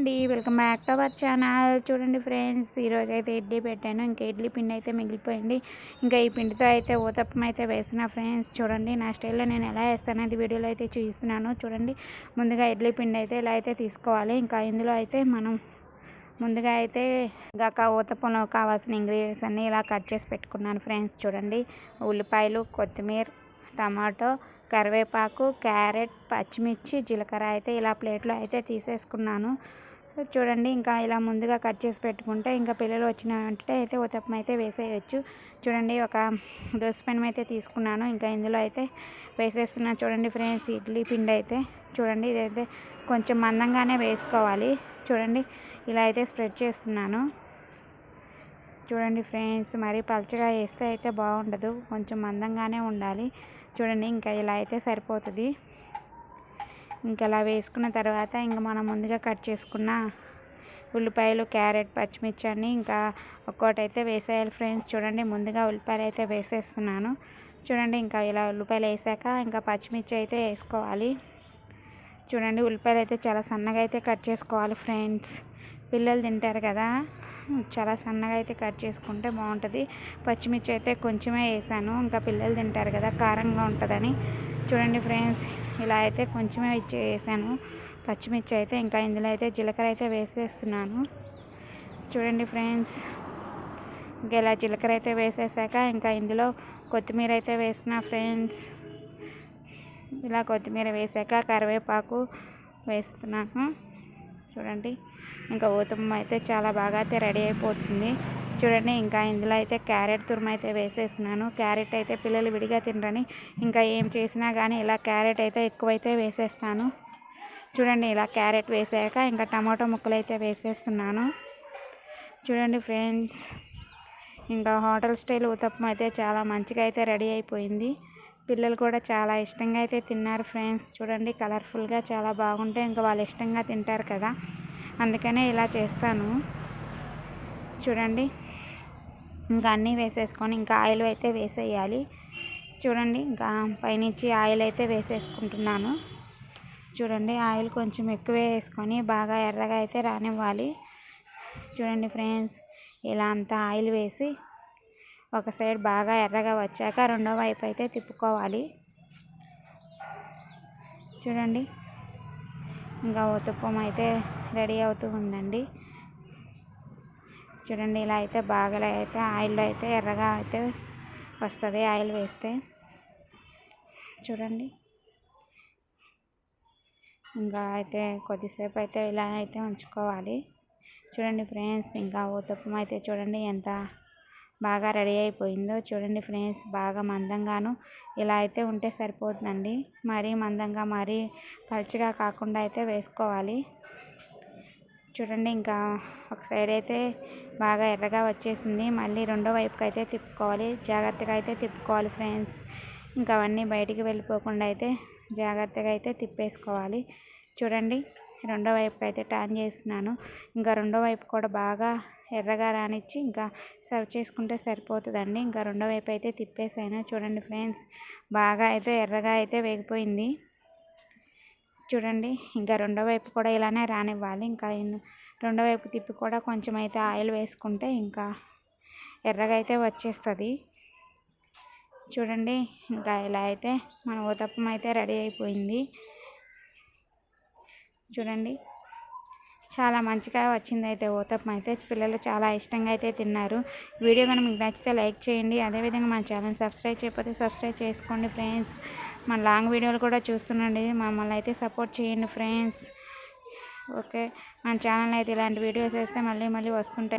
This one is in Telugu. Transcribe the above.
అండి. Welcome back to our channel. చూడండి ఫ్రెండ్స్ ఈరోజు అయితే ఇడ్లీ పెట్టాను. ఇంకా ఇడ్లీ పిండి అయితే మిగిలిపోయింది. ఇంకా ఈ పిండితో అయితే ఊతప్పం అయితే వేసిన ఫ్రెండ్స్. చూడండి నా స్టైల్లో నేను ఎలా వేస్తాను అది వీడియోలో అయితే చూపిస్తున్నాను. చూడండి ముందుగా ఇడ్లీ పిండి అయితే ఇలా అయితే తీసుకోవాలి. ఇంకా ఇందులో అయితే మనం ముందుగా అయితే ఇంకా ఊతప్పంలో కావాల్సిన ఇంగ్రీడియంట్స్ అన్నీ ఇలా కట్ చేసి పెట్టుకున్నాను ఫ్రెండ్స్. చూడండి ఉల్లిపాయలు కొత్తిమీర టమాటో కరివేపాకు క్యారెట్ పచ్చిమిర్చి జీలకర్ర అయితే ఇలా ప్లేట్లో అయితే తీసేసుకున్నాను. చూడండి ఇంకా ఇలా ముందుగా కట్ చేసి పెట్టుకుంటే ఇంకా పిల్లలు వచ్చిన వెంటనే అయితే ఉతప్పం అయితే వేసేయచ్చు. చూడండి ఒక పెనం అయితే తీసుకున్నాను. ఇంకా ఇందులో అయితే వేసేస్తున్నాను చూడండి ఫ్రెండ్స్ ఇడ్లీ పిండి అయితే. చూడండి ఇదైతే కొంచెం మందంగానే వేసుకోవాలి. చూడండి ఇలా అయితే స్ప్రెడ్ చేస్తున్నాను. చూడండి ఫ్రెండ్స్ మరీ పలచగా వేస్తే అయితే బాగుండదు. కొంచెం మందంగానే ఉండాలి. చూడండి ఇంకా ఇలా అయితే సరిపోతుంది. ఇంకా అలా వేసుకున్న తర్వాత ఇంకా మనం ముందుగా కట్ చేసుకున్న ఉల్లిపాయలు క్యారెట్ పచ్చిమిర్చి అన్ని ఇంకా ఒక్కోటి అయితే వేసేయాలి ఫ్రెండ్స్. చూడండి ముందుగా ఉల్లిపాయలు అయితే వేసేస్తున్నాను. చూడండి ఇంకా ఇలా ఉల్లిపాయలు వేసాక ఇంకా పచ్చిమిర్చి అయితే వేసుకోవాలి. చూడండి ఉల్లిపాయలు అయితే చాలా సన్నగా అయితే కట్ చేసుకోవాలి ఫ్రెండ్స్. పిల్లలు తింటారు కదా చాలా సన్నగా అయితే కట్ చేసుకుంటే బాగుంటుంది. పచ్చిమిర్చి అయితే కొంచెమే వేసాను. ఇంకా పిల్లలు తింటారు కదా కారంగా ఉంటుందని. చూడండి ఫ్రెండ్స్ ఇలా అయితే కొంచెమే వేసాను పచ్చిమిర్చి అయితే ఇంకా ఇందులో అయితే జీలకర్ర అయితే వేసేస్తున్నాను. చూడండి ఫ్రెండ్స్ ఇంకా ఇలా జీలకర్ర అయితే వేసేసాక ఇంకా ఇందులో కొత్తిమీర అయితే వేసిన ఫ్రెండ్స్. ఇలా కొత్తిమీర వేసాక కరివేపాకు వేస్తున్నాను. చూడండి ఇంకా ఊతమ్మ అయితే చాలా బాగా అయితే రెడీ అయిపోతుంది. చూడండి ఇంకా ఇందులో అయితే క్యారెట్ తురుము అయితే వేసేస్తున్నాను. క్యారెట్ అయితే పిల్లలు విడిగా తినరని ఇంకా ఏం చేసినా కానీ ఇలా క్యారెట్ అయితే ఎక్కువైతే వేసేస్తాను. చూడండి ఇలా క్యారెట్ వేసాక ఇంకా టమాటో ముక్కలు అయితే వేసేస్తున్నాను. చూడండి ఫ్రెండ్స్ ఇంకా హోటల్ స్టైల్ ఉతప్పం అయితే చాలా మంచిగా అయితే రెడీ అయిపోయింది. పిల్లలు కూడా చాలా ఇష్టంగా అయితే తిన్నారు ఫ్రెండ్స్. చూడండి కలర్ఫుల్గా చాలా బాగుంటే ఇంకా వాళ్ళు ఇష్టంగా తింటారు కదా. అందుకనే ఇలా చేస్తాను. చూడండి ఇంకా అన్నీ వేసేసుకొని ఇంకా ఆయిల్ అయితే వేసేయాలి. చూడండి ఇంకా పైనుంచి ఆయిల్ అయితే వేసేసుకుంటున్నాను. చూడండి ఆయిల్ కొంచెం ఎక్కువే వేసుకొని బాగా ఎర్రగా అయితే రానివ్వాలి. చూడండి ఫ్రెండ్స్ ఇలా అంతా ఆయిల్ వేసి ఒక సైడ్ బాగా ఎర్రగా వచ్చాక రెండో వైపు అయితే తిప్పుకోవాలి. చూడండి ఇంకా ఉతుప్పం అయితే రెడీ అవుతూ ఉందండి. చూడండి ఇలా అయితే బాగా అయితే ఆయిల్లో అయితే ఎర్రగా అయితే వస్తుంది ఆయిల్ వేస్తే. చూడండి. ఇంకా అయితే కొద్దిసేపు అయితే ఇలా అయితే ఉంచుకోవాలి. చూడండి ఫ్రెండ్స్ ఇంకా ఊతప్పం అయితే చూడండి ఎంత బాగా రెడీ అయిపోయిందో. చూడండి ఫ్రెండ్స్ బాగా మందంగాను ఇలా అయితే ఉంటే సరిపోతుందండి. మరీ మందంగా మరీ పలుచగా కాకుండా అయితే వేసుకోవాలి. చూడండి ఇంకా ఒక సైడ్ అయితే బాగా ఎర్రగా వచ్చేసింది. మళ్ళీ రెండో వైపుకి అయితే తిప్పుకోవాలి. జాగ్రత్తగా అయితే తిప్పుకోవాలి ఫ్రెండ్స్ ఇంకా అవన్నీ బయటికి వెళ్ళిపోకుండా అయితే జాగ్రత్తగా అయితే తిప్పేసుకోవాలి. చూడండి రెండో వైపుకి అయితే టర్న్ చేస్తున్నాను. ఇంకా రెండో వైపు కూడా బాగా ఎర్రగా రానిచ్చి ఇంకా సర్వ్ చేసుకుంటే సరిపోతుందండి. ఇంకా రెండో వైపు అయితే తిప్పేసాను. చూడండి ఫ్రెండ్స్ బాగా అయితే ఎర్రగా అయితే వేగిపోయింది. చూడండి ఇంకా రెండో వైపు కూడా ఇలానే రానివ్వాలి. ఇంకా రెండో వైపు తిప్పి కూడా కొంచెం అయితే ఆయిల్ వేసుకుంటే ఇంకా ఎర్రగా అయితే వచ్చేస్తుంది. చూడండి ఇంకా ఇలా అయితే మన ఊతప్పం అయితే రెడీ అయిపోయింది. చూడండి చాలా మంచిగా వచ్చింది అయితే ఊతప్పం అయితే. పిల్లలు చాలా ఇష్టంగా అయితే తిన్నారు. వీడియో కనుక మీకు నచ్చితే లైక్ చేయండి. అదేవిధంగా మన ఛానల్ సబ్స్క్రైబ్ చేయకపోతే సబ్స్క్రైబ్ చేసుకోండి ఫ్రెండ్స్. మన లాంగ్ వీడియోలు కూడా చూస్తుండండి మమ్మల్ని అయితే సపోర్ట్ చేయండి ఫ్రెండ్స్. ఓకే. మన ఛానల్ అయితే ఇలాంటి వీడియోస్ వేస్తే మళ్ళీ మళ్ళీ వస్తుంటాయి.